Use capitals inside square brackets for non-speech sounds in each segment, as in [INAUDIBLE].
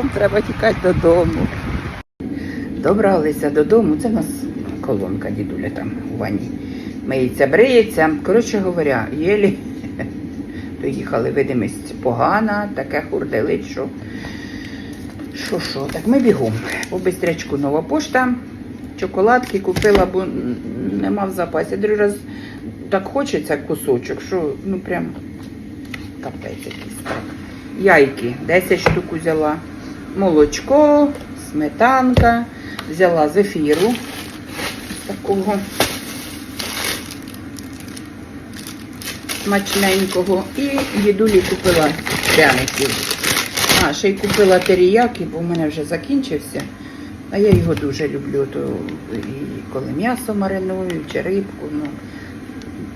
бігом треба тікати додому. Добралися додому. Це в нас колонка дідуля там у ванні. Миється, бриється. Коротше говоря, єлі [LAUGHS] доїхали, видимість погана, таке хурделить, що. Що? Так ми бігом. По бистрячку нова пошта. Чоколадки купила, бо нема в запасі. Другий раз так хочеться кусочок, що ну прям капець якийсь. Яйки 10 штук взяла. Молочко, сметанка, взяла зефіру такого смачненького. І дідулі купила пряників. А, ще й купила теріяки, бо в мене вже закінчився. А я його дуже люблю. То і коли м'ясо мариную, чи рибку. Ну,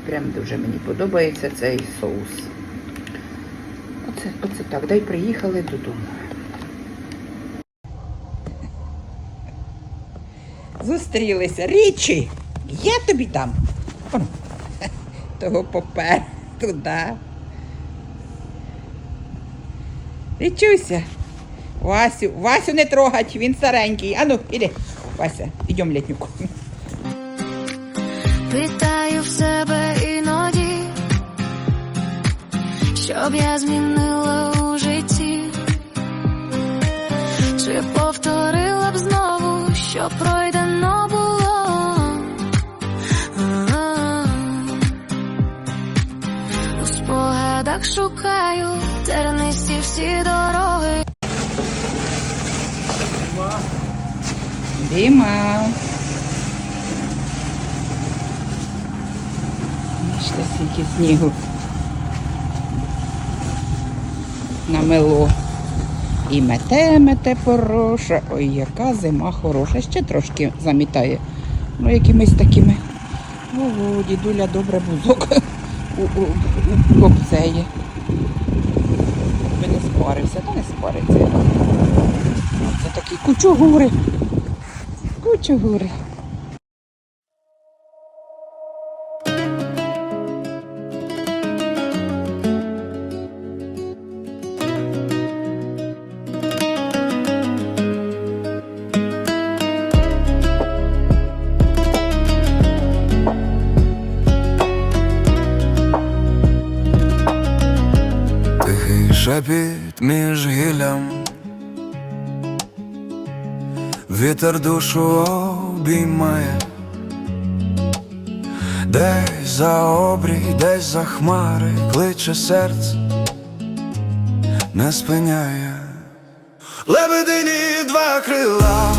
прям дуже мені подобається цей соус. Оце, оце так. Дай приїхали додому. Зустрілися. Річі, я тобі дам. Того попер туди. Річуся. Васю, Васю не трогать, він старенький. Ану, іди. Вася, ідемо літнюку. Питаю в себе іноді, щоб я змінила у житті, чи повторила б знову, що пройдено було. У спогадах шукаю тернисті всі дороги. Дима. Бачите, скільки снігу намело. І мете, мете хороша. Ой, яка зима хороша. Ще трошки замітає. Ну, якимись такими. Ого, дідуля добре бузок у, у, не спарився, та не спариться. Це такі кучугури. Кучугури. Вітер душу обіймає, десь за обрій, десь за хмари, кличе серце, не спиняє. Лебедині два крила,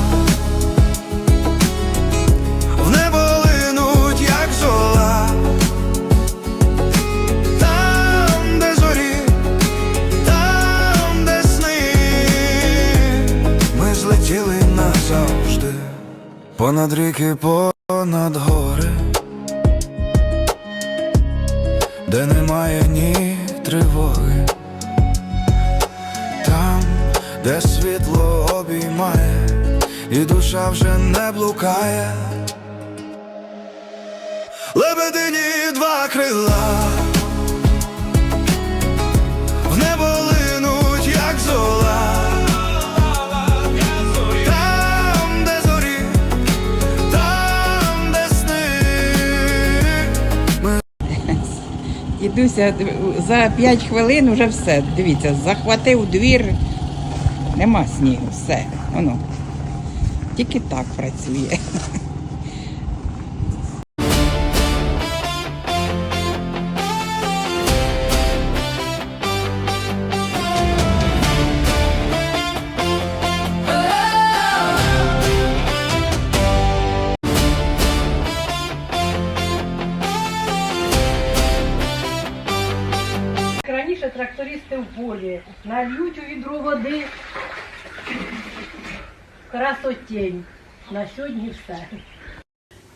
понад ріки, понад гори, де немає ні тривоги, там, де світло обіймає, і душа вже не блукає. Лебедині два крила. Дідуся за 5 хвилин вже все. Дивіться, захватив двір. Нема снігу, все. Воно. Тільки так працює. Раніше трактористи в полі нальють у відро води. Красотень. На сьогодні все.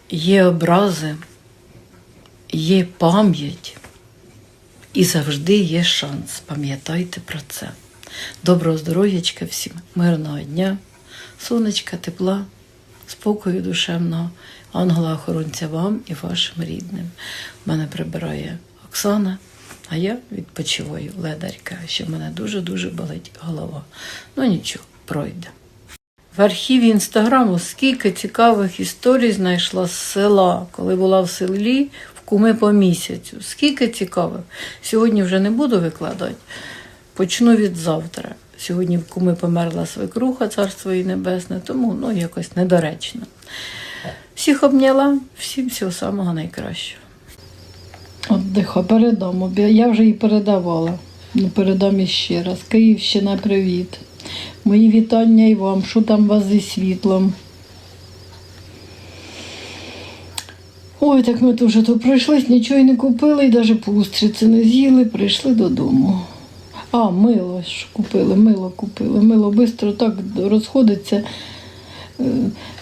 Є образи, є пам'ять і завжди є шанс. Пам'ятайте про це. Доброго здоров'ячка всім, мирного дня, сонечка, тепла, спокою душевного, ангела-охоронця вам і вашим рідним. Мене прибирає Оксана, а я відпочиваю ледарка, що в мене дуже-дуже болить голова. Ну нічого, пройде. В архіві інстаграму скільки цікавих історій знайшла з села, коли була в селі в куми по місяцю. Скільки цікавих. Сьогодні вже не буду викладати. Почну від завтра. Сьогодні в куми померла свекруха, царство їй небесне, тому ну, якось недоречно. Всіх обняла, всім всього самого найкращого. Отдиха, передам. Я вже її передавала. Ну, передам іще раз. Київщина, привіт. Мої вітання і вам. Що там вас зі світлом? Ой, так ми дуже то пройшлись, нічого й не купили, і навіть по устриці не з'їли, прийшли додому. А, мило ж купили, мило купили. Мило швидко так розходиться. Е,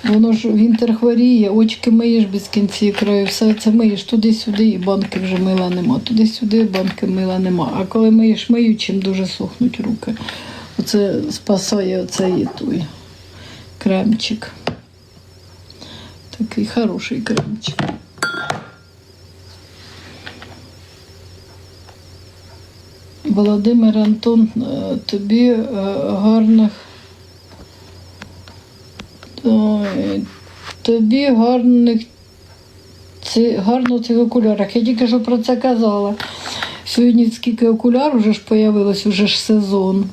Воно ж вінтер хворіє, очки миєш без кінці краю, все це миєш туди-сюди, і банки вже мила нема. Туди-сюди банки мила нема. А коли миєш миючим, дуже сохнуть руки. Оце спасає оцей той кремчик. Такий хороший кремчик. Володимир Антон, е, тобі е, гарних Ой, тобі гарних ці, гарно в цих окулярах. Я тільки що про це казала. Сьогодні скільки окуляр вже ж появилось, вже ж сезон.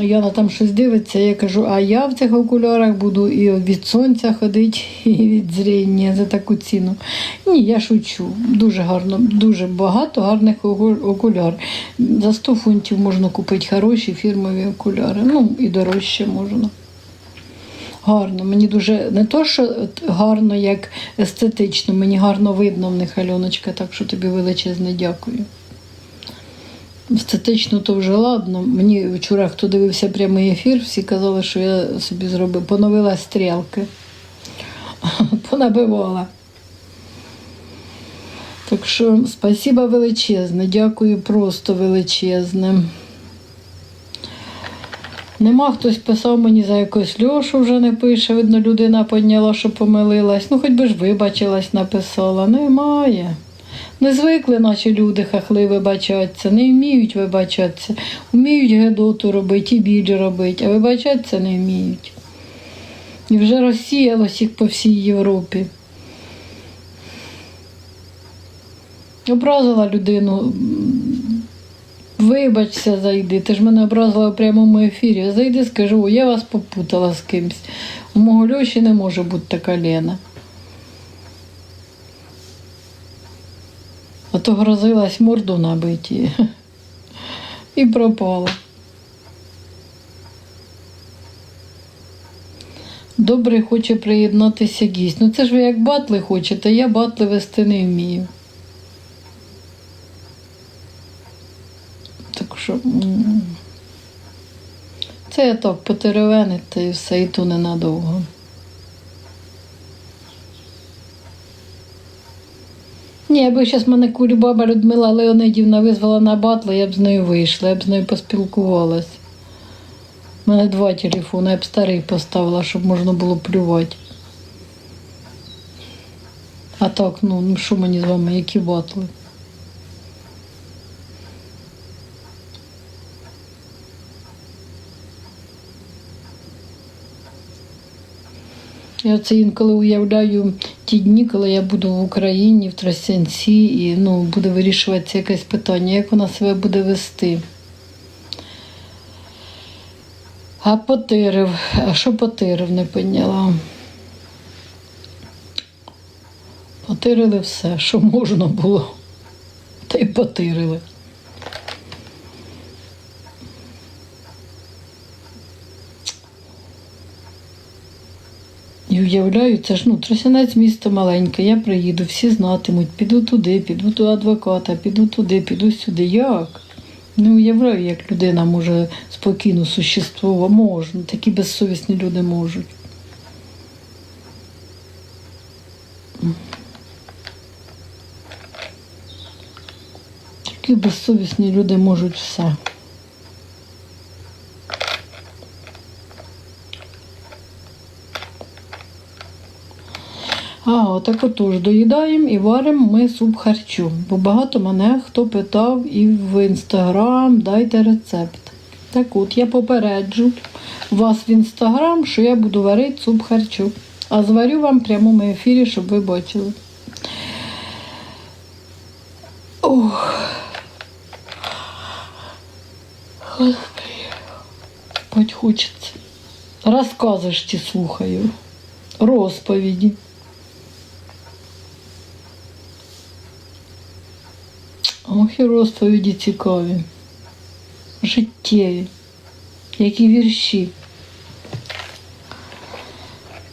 Яна там щось дивиться, я кажу, а я в цих окулярах буду і від сонця ходити, [LAUGHS] і від зріння за таку ціну. Ні, я шучу. Дуже гарно, дуже багато гарних оку- окуляр. За 100 фунтів можна купити хороші фірмові окуляри. Ну і дорожче можна. Гарно. Мені дуже не то, що гарно, як естетично, мені гарно видно в них Альоночка, так що тобі величезне дякую. Естетично то вже ладно. Мені вчора, хто дивився прямий ефір, всі казали, що я собі зробив, поновила стрілки. [LAUGHS] Понабивала. Так що спасіба величезне, дякую просто величезне. Нема хтось писав мені за якусь Льошу вже не пише. Видно, людина підняла, що помилилась. Ну, хоч би ж вибачилась, написала. Немає. Не звикли наші люди хахли вибачатися, не вміють вибачатися. Вміють гедоту робити і біль робити, а вибачатися не вміють. І вже розсіялось їх по всій Європі. Образила людину, вибачся, зайди. Ти ж мене образила в прямому ефірі. Зайди, скажу, «О, я вас попутала з кимсь. У мого Льоші не може бути така Лена. А то грозилась морду набиті [LAUGHS] і пропала. Добре хоче приєднатися гість. Ну це ж ви як батли хочете, я батли вести не вмію. Так що. Це я так потеревенити і все, то ненадовго. Ні, якби зараз мене курібаба Людмила Леонидівна визвала на батли, я б з нею вийшла, я б з нею поспілкувалась. У мене два телефони, я б старий поставила, щоб можна було плювати. А так, ну, ну що мені з вами, які батли? Я це інколи уявляю ті дні, коли я буду в Україні, в Тростянці, і ну, буде вирішуватися якесь питання, як вона себе буде вести. А потирив. А що потирив, не поняла. Потирили все, що можна було. Та й потирили. І уявляю, це ж ну, Тросянець місто маленьке, я приїду, всі знатимуть, піду туди, піду до адвоката, піду туди, піду сюди. Як? Не уявляю, як людина може спокійно существувати. Можна, такі безсовісні люди можуть. Такі безсовісні люди можуть все. А, отак отож, доїдаємо і варимо ми суп харчу. Бо багато мене хто питав і в інстаграм дайте рецепт. Так от, я попереджу вас в інстаграм, що я буду варити суп харчо. А зварю вам в прямому ефірі, щоб ви бачили. Ох. Хоть хочеться. Розкази ж ті слухаю. Розповіді. Ох, і розповіді цікаві. Життєві. Які вірші.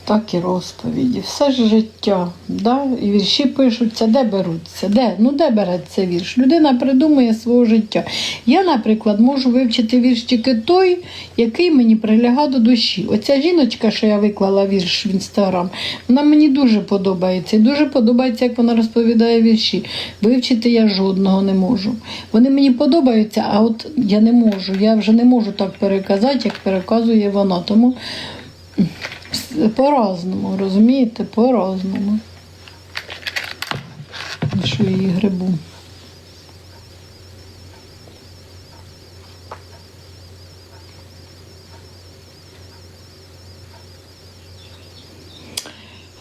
Так і розповіді. Все ж життя. Да? І вірші пишуться, де беруться? Де? Ну де береться вірш? Людина придумує свого життя. Я, наприклад, можу вивчити вірш тільки той, який мені прилягав до душі. Оця жіночка, що я виклала вірш в інстаграм, вона мені дуже подобається. І дуже подобається, як вона розповідає вірші. Вивчити я жодного не можу. Вони мені подобаються, а от я не можу. Я вже не можу так переказати, як переказує вона. Тому по-разному, розумієте? По-разному. Що її грибу.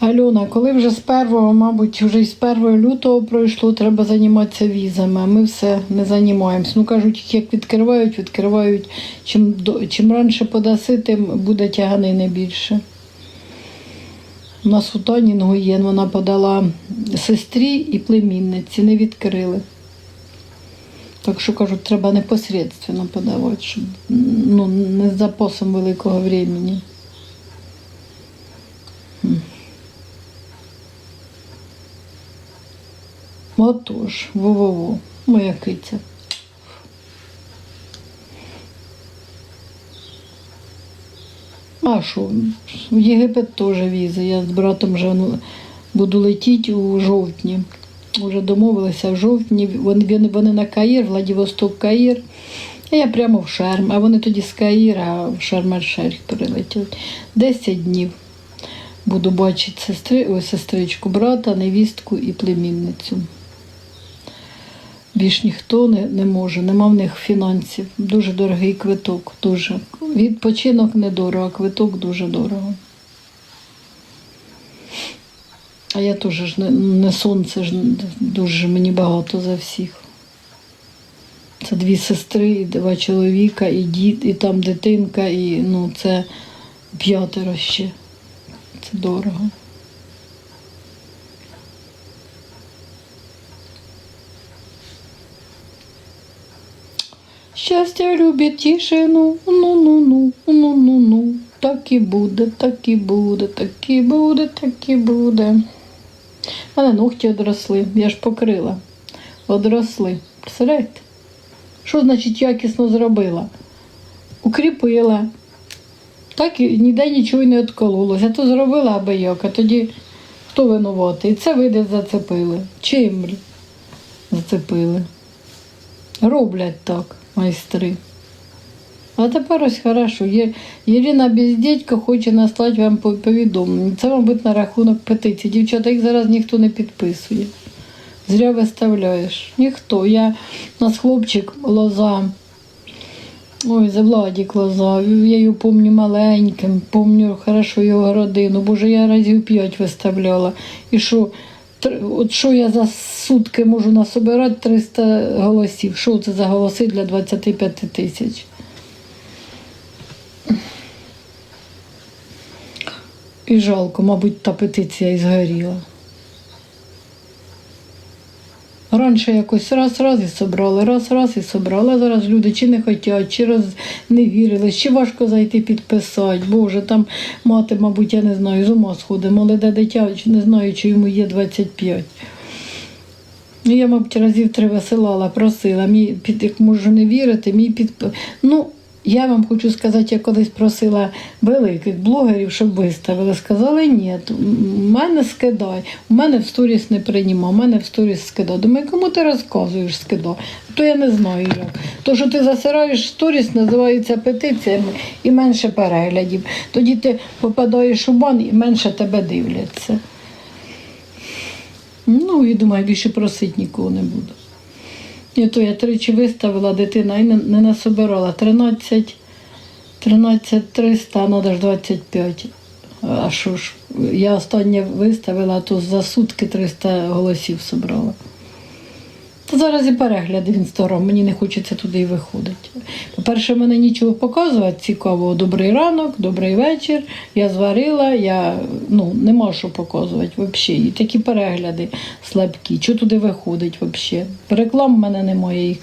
Альона, коли вже з першого, мабуть, вже з 1 лютого пройшло, треба займатися візами, а ми все не займаємося. Ну кажуть, як відкривають, відкривають. Чим, чим раніше подаси, тим буде тяганини більше. У нас у Тані Нгоєн вона подала сестрі і племінниці, не відкрили. Так що кажуть, треба непосредственно подавати, щоб ну, не з запасом великого времени. Отож, во-во-во, моя киця. А що, в Єгипет теж візи. Я з братом вже ну, буду летіти у жовтні. Уже домовилися в жовтні. Вони, вони, на Каїр, Владивосток Каїр. А я прямо в Шерм. А вони тоді з Каїра в Шерм-Ель-Шейх прилетять. Десять днів буду бачити сестри, ой, сестричку, брата, невістку і племінницю. Більш ніхто не, не може, нема в них фінансів. Дуже дорогий квиток. Дуже. Відпочинок недорого, а квиток дуже дорого. А я теж ж не, не сонце ж дуже мені багато за всіх. Це дві сестри, і два чоловіка, і дід, і там дитинка, і ну, це п'ятеро ще. Це дорого. Щастя любить тишину, ну-ну-ну, ну-ну-ну. Так і буде, так і буде, так і буде, так і буде. У мене ногті одросли, я ж покрила. Одросли. Представляєте? Що значить якісно зробила? Укріпила. Так і ніде нічого не відкололося. То зробила аби як, а тоді хто винуватий? І це види зацепили. Чим зацепили? Роблять так майстри. А тепер ось хорошо. Є, Ірина Бездєдько хоче наслати вам по- повідомлення. Це, мабуть, на рахунок петиції. Дівчата, їх зараз ніхто не підписує. Зря виставляєш. Ніхто. Я у нас хлопчик лоза. Ой, за Владік лоза. Я його пам'ятаю маленьким, пам'ятаю хорошо його родину. Боже, я разів п'ять виставляла. І що, от що я за сутки можу насобирати 300 голосів? Що це за голоси для 25 тисяч? І жалко, мабуть, та петиція і згоріла. Раніше якось раз-раз і собрали, раз-раз і собрали. Зараз люди чи не хотять, чи роз... не вірили, чи важко зайти підписати. Боже, там мати, мабуть, я не знаю, з ума сходить. Молоде дитя, не знаю, чи йому є 25. Ну, я, мабуть, разів три висилала, просила. Мій під як можу не вірити, мій підпис. Ну, я вам хочу сказати, я колись просила великих блогерів, щоб виставили. Сказали, ні, у мене скидай. У мене в сторіс не приймав, у мене в сторіс скидай. Думаю, кому ти розказуєш скидай? То я не знаю як. То, що ти засираєш в сторіс, називається петиціями і менше переглядів. Тоді ти попадаєш у бан і менше тебе дивляться. Ну і думаю, більше просити нікого не буду. І то я тричі виставила дитина і не, насобирала. 13, 13 300, а треба ж 25. А що ж, я останнє виставила, то за сутки 300 голосів собрала. Та зараз і перегляди в інстаграм, мені не хочеться туди і виходити. По-перше, мене нічого показувати цікавого. Добрий ранок, добрий вечір. Я зварила, я ну, нема що показувати взагалі. І такі перегляди слабкі. Що туди виходить взагалі? Реклам в мене немає, їх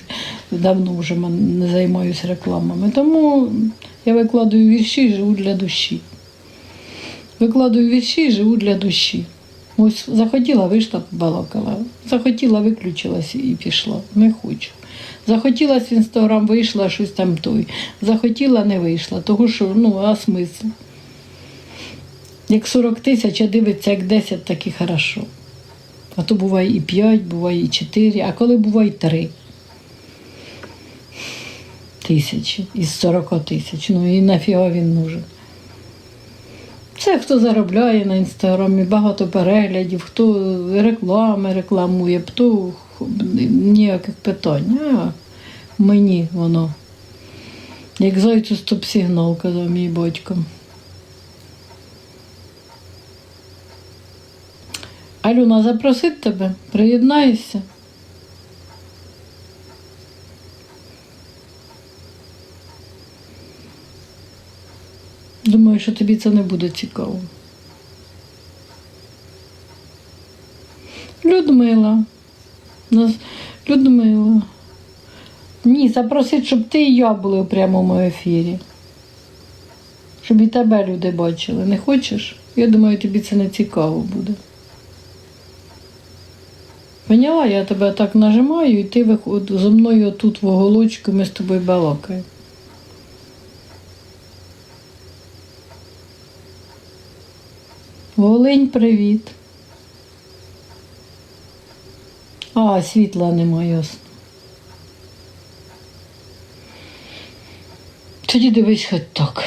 давно вже не займаюся рекламами. Тому я викладаю вірші і живу для душі. Викладаю вірші і живу для душі. Ось захотіла, вийшла, побалакала. Захотіла, виключилась і пішла. Не хочу. Захотілась в інстаграм, вийшла щось там той. Захотіла, не вийшла. Того що, ну, а смисл? Як 40 тисяч, а дивиться, як 10, так і хорошо. А то буває і 5, буває і 4, а коли буває 3 тисячі із 40 тисяч. Ну і нафіга він нужен. Це хто заробляє на інстаграмі, багато переглядів, хто реклами рекламує, хто ніяких питань. А мені воно. Як зайцю стоп-сигнал, казав мій батько. Алюна, запросить тебе, приєднаєшся. Думаю, що тобі це не буде цікаво. Людмила. Людмила. Ні, запросить, щоб ти і я були у прямому ефірі. Щоб і тебе люди бачили. Не хочеш? Я думаю, тобі це не цікаво буде. Поняла, я тебе так нажимаю, і ти виход... зі мною тут в оголочку, ми з тобою балакаємо. Волинь, привіт. А, світла немає. Тоді дивись хоч так.